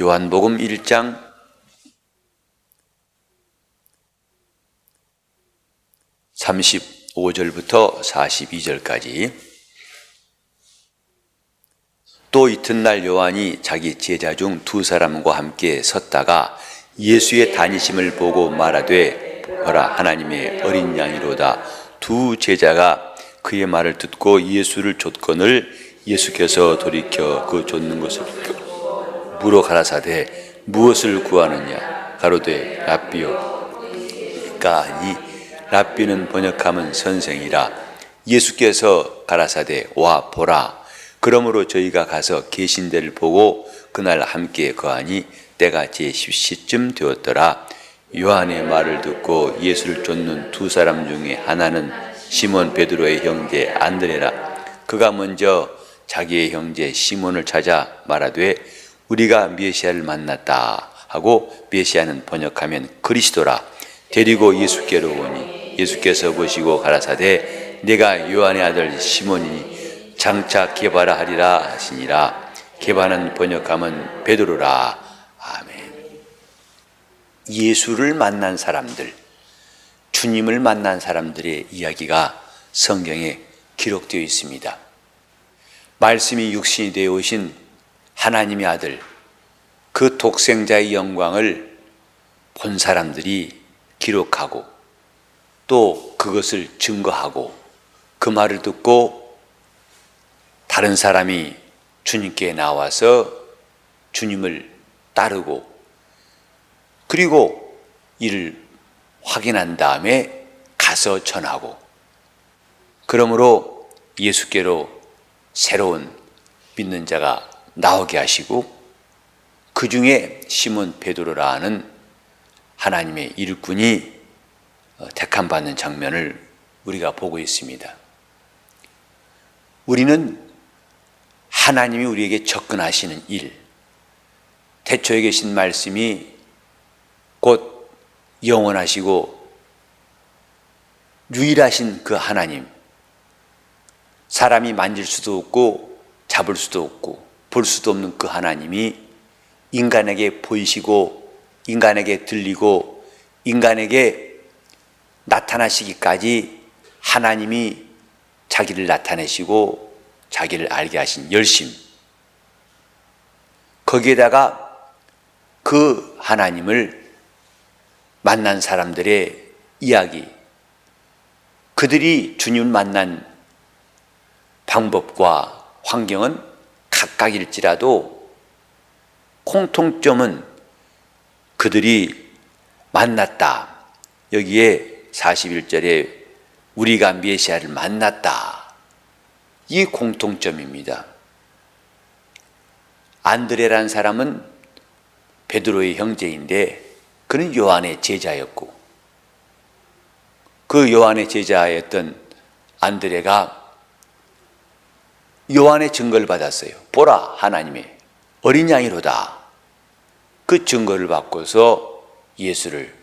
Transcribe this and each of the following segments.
요한복음 1장. 35절부터 42절까지. 또 이튿날 요한이 자기 제자 중 두 사람과 함께 섰다가 예수의 다니심을 보고 말하되 보라 하나님의 어린 양이로다. 두 제자가 그의 말을 듣고 예수를 쫓건을 예수께서 돌이켜 그 쫓는 것을 물어 가라사대 무엇을 구하느냐? 가로되 그러니까 이 랍비는 번역하면 선생이라. 예수께서 가라사대 와 보라. 그러므로 저희가 가서 계신 데를 보고 그날 함께 거하니 때가 제 10시쯤 되었더라. 요한의 말을 듣고 예수를 쫓는 두 사람 중에 하나는 시몬 베드로의 형제 안드레라. 그가 먼저 자기의 형제 시몬을 찾아 말하되 우리가 메시아를 만났다 하고 메시아는 번역하면 그리스도라 데리고 예수께로 오니 예수께서 보시고 가라사대 내가 요한의 아들 시몬이니 장차 개바라 하리라 하시니라. 개바는 번역하면 베드로라. 아멘. 예수를 만난 사람들 주님을 만난 사람들의 이야기가 성경에 기록되어 있습니다. 말씀이 육신이 되어 오신 하나님의 아들 그 독생자의 영광을 본 사람들이 기록하고 또 그것을 증거하고 그 말을 듣고 다른 사람이 주님께 나와서 주님을 따르고 그리고 이를 확인한 다음에 가서 전하고 그러므로 예수께로 새로운 믿는 자가 나오게 하시고 그 중에 시몬 베드로라 하는 하나님의 일꾼이 어, 택함 받는 장면을 우리가 보고 있습니다. 우리는 하나님이 우리에게 접근하시는 일, 태초에 계신 말씀이 곧 영원하시고 유일하신 그 하나님, 사람이 만질 수도 없고 잡을 수도 없고 볼 수도 없는 그 하나님이 인간에게 보이시고 인간에게 들리고 인간에게 나타나시기까지 하나님이 자기를 나타내시고 자기를 알게 하신 열심. 거기에다가 그 하나님을 만난 사람들의 이야기. 그들이 주님을 만난 방법과 환경은 각각일지라도 공통점은 그들이 만났다. 여기에 41절에 우리가 메시아를 만났다. 이 공통점입니다. 안드레라는 사람은 베드로의 형제인데 그는 요한의 제자였고 그 요한의 제자였던 안드레가 요한의 증거를 받았어요. 보라 하나님의 어린 양이로다. 그 증거를 받고서 예수를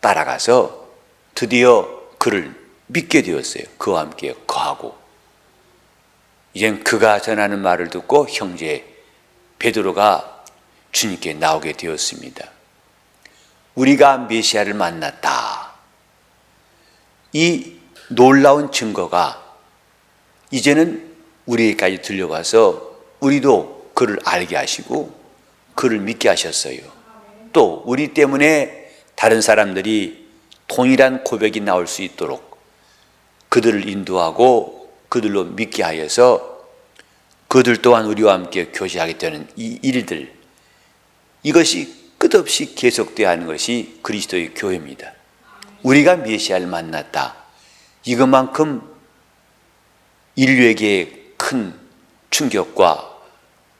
따라가서 드디어 그를 믿게 되었어요. 그와 함께 거하고 이젠 그가 전하는 말을 듣고 형제 베드로가 주님께 나오게 되었습니다. 우리가 메시아를 만났다. 이 놀라운 증거가 이제는 우리에게까지 들려와서 우리도 그를 알게 하시고 그를 믿게 하셨어요. 또 우리 때문에 다른 사람들이 동일한 고백이 나올 수 있도록 그들을 인도하고 그들로 믿게 하여서 그들 또한 우리와 함께 교제하게 되는 이 일들 이것이 끝없이 계속되어야 하는 것이 그리스도의 교회입니다. 우리가 메시아를 만났다. 이것만큼 인류에게 큰 충격과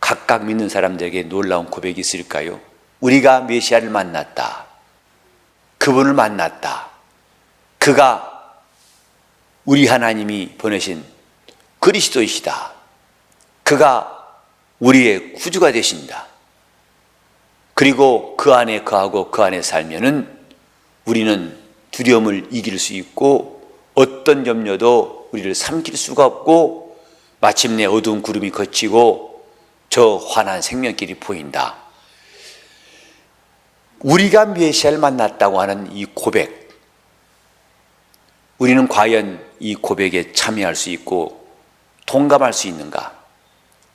각각 믿는 사람들에게 놀라운 고백이 있을까요? 우리가 메시아를 만났다. 그분을 만났다. 그가 우리 하나님이 보내신 그리스도이시다. 그가 우리의 구주가 되신다. 그리고 그 안에 거하고 그 안에 살면은 우리는 두려움을 이길 수 있고 어떤 염려도 우리를 삼킬 수가 없고 마침내 어두운 구름이 걷히고 저 환한 생명길이 보인다. 우리가 메시아를 만났다고 하는 이 고백, 우리는 과연 이 고백에 참여할 수 있고 동감할 수 있는가?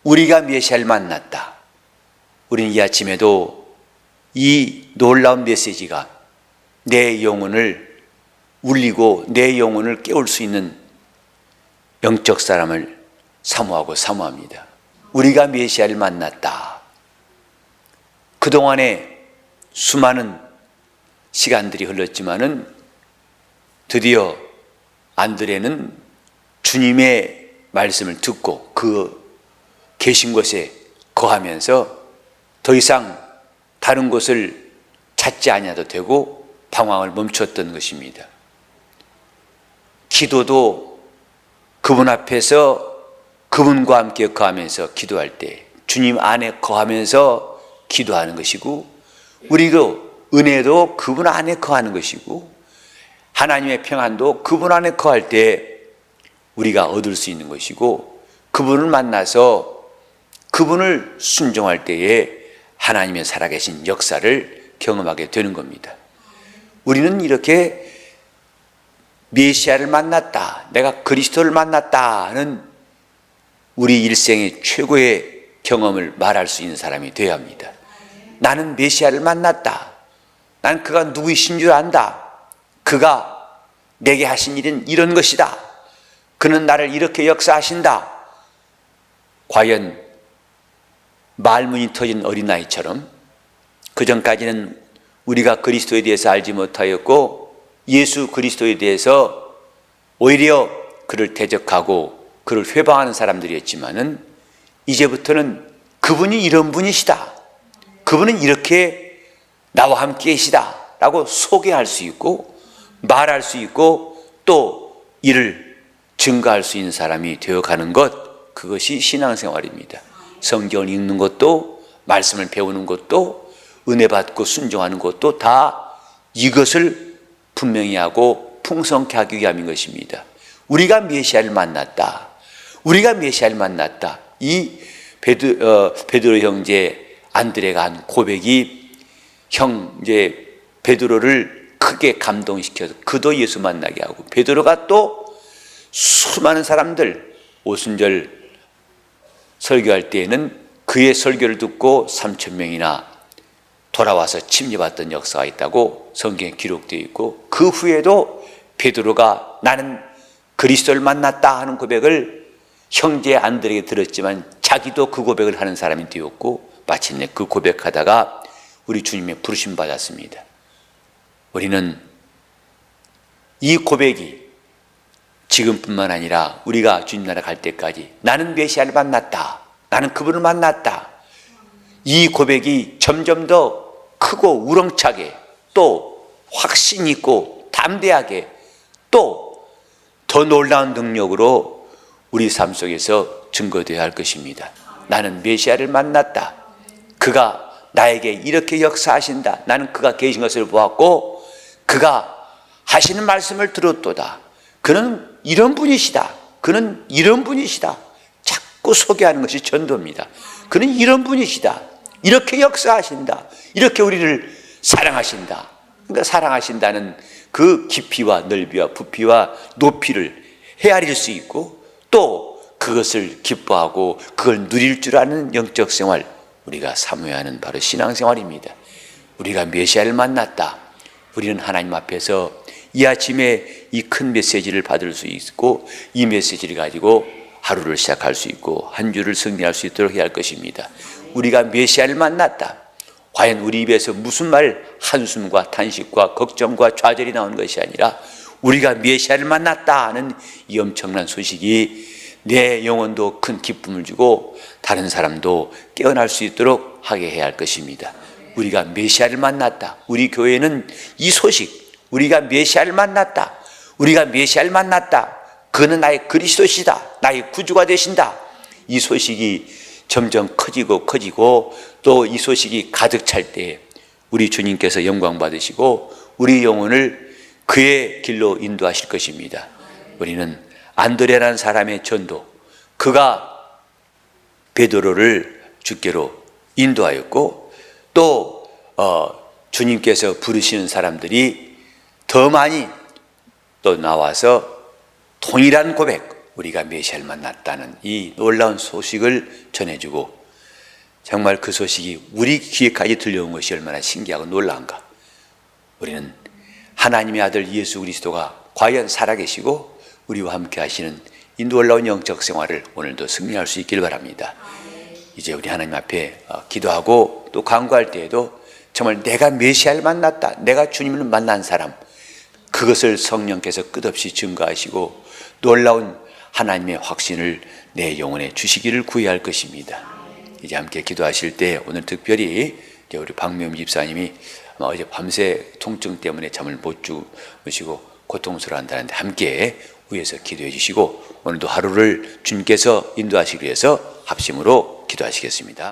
우리가 메시아를 만났다. 우리는 이 아침에도 이 놀라운 메시지가 내 영혼을 울리고 내 영혼을 깨울 수 있는 영적 사람을 사모하고 사모합니다. 우리가 메시아를 만났다. 그동안에 수많은 시간들이 흘렀지만은 드디어 안드레는 주님의 말씀을 듣고 그 계신 곳에 거하면서 더 이상 다른 곳을 찾지 아니하도 되고 방황을 멈췄던 것입니다. 기도도 그분 앞에서 그분과 함께 거하면서 기도할 때 주님 안에 거하면서 기도하는 것이고 우리도 은혜도 그분 안에 거하는 것이고 하나님의 평안도 그분 안에 거할 때 우리가 얻을 수 있는 것이고 그분을 만나서 그분을 순종할 때에 하나님의 살아계신 역사를 경험하게 되는 겁니다. 우리는 이렇게 메시아를 만났다. 내가 그리스도를 만났다는 우리 일생의 최고의 경험을 말할 수 있는 사람이 되어야 합니다. 나는 메시아를 만났다. 난 그가 누구이신 줄 안다. 그가 내게 하신 일은 이런 것이다. 그는 나를 이렇게 역사하신다. 과연 말문이 터진 어린아이처럼 그 전까지는 우리가 그리스도에 대해서 알지 못하였고 예수 그리스도에 대해서 오히려 그를 대적하고 그를 회방하는 사람들이었지만은 이제부터는 그분이 이런 분이시다. 그분은 이렇게 나와 함께 계시다. 라고 소개할 수 있고 말할 수 있고 또 이를 증가할 수 있는 사람이 되어가는 것 그것이 신앙생활입니다. 성경을 읽는 것도 말씀을 배우는 것도 은혜 받고 순종하는 것도 다 이것을 분명히 하고 풍성케 하기 위함인 것입니다. 우리가 메시아를 만났다. 우리가 메시아를 만났다. 이 베드, 어, 베드로 형제 안드레가 한 고백이 형제 베드로를 크게 감동시켜서 그도 예수 만나게 하고 베드로가 또 수많은 사람들 오순절 설교할 때에는 그의 설교를 듣고 3천 명이나 돌아와서 침례받던 역사가 있다고 성경에 기록되어 있고 그 후에도 베드로가 나는 그리스도를 만났다 하는 고백을 형제 안들에게 들었지만 자기도 그 고백을 하는 사람이 되었고 마침내 그 고백하다가 우리 주님의 부르심 받았습니다. 우리는 이 고백이 지금뿐만 아니라 우리가 주님 나라 갈 때까지 나는 메시아를 만났다. 나는 그분을 만났다. 이 고백이 점점 더 크고 우렁차게 또 확신 있고 담대하게 또 더 놀라운 능력으로 우리 삶 속에서 증거되어야 할 것입니다. 나는 메시아를 만났다. 그가 나에게 이렇게 역사하신다. 나는 그가 계신 것을 보았고 그가 하시는 말씀을 들었도다. 그는 이런 분이시다. 그는 이런 분이시다. 자꾸 소개하는 것이 전도입니다. 그는 이런 분이시다. 이렇게 역사하신다. 이렇게 우리를 사랑하신다. 그러니까 사랑하신다는 그 깊이와 넓이와 부피와 높이를 헤아릴 수 있고 또 그것을 기뻐하고 그걸 누릴 줄 아는 영적 생활 우리가 사모해야 하는 바로 신앙생활입니다. 우리가 메시아를 만났다. 우리는 하나님 앞에서 이 아침에 이 큰 메시지를 받을 수 있고 이 메시지를 가지고 하루를 시작할 수 있고 한 주를 승리할 수 있도록 해야 할 것입니다. 우리가 메시아를 만났다. 과연 우리 입에서 무슨 말 한숨과 탄식과 걱정과 좌절이 나오는 것이 아니라 우리가 메시아를 만났다 하는 이 엄청난 소식이 내 영혼도 큰 기쁨을 주고 다른 사람도 깨어날 수 있도록 하게 해야 할 것입니다. 우리가 메시아를 만났다. 우리 교회는 이 소식, 우리가 메시아를 만났다. 우리가 메시아를 만났다. 그는 나의 그리스도시다. 나의 구주가 되신다. 이 소식이 점점 커지고 커지고 또 이 소식이 가득 찰 때 우리 주님께서 영광 받으시고 우리 영혼을 그의 길로 인도하실 것입니다. 우리는 안드레라는 사람의 전도, 그가 베드로를 주께로 인도하였고 또 어, 주님께서 부르시는 사람들이 더 많이 또 나와서 동일한 고백, 우리가 메시아를 만났다는 이 놀라운 소식을 전해주고 정말 그 소식이 우리 귀에까지 들려온 것이 얼마나 신기하고 놀라운가. 우리는 하나님의 아들 예수 그리스도가 과연 살아계시고 우리와 함께 하시는 이 놀라운 영적 생활을 오늘도 승리할 수 있길 바랍니다. 이제 우리 하나님 앞에 어, 기도하고 또 간구할 때에도 정말 내가 메시아를 만났다. 내가 주님을 만난 사람. 그것을 성령께서 끝없이 증거하시고 놀라운 하나님의 확신을 내 영혼에 주시기를 구해야 할 것입니다. 이제 함께 기도하실 때 오늘 특별히 우리 박명 집사님이 어제 밤새 통증 때문에 잠을 못 주무시고 고통스러워한다는데 함께 위에서 기도해 주시고 오늘도 하루를 주님께서 인도하시기 위해서 합심으로 기도하시겠습니다.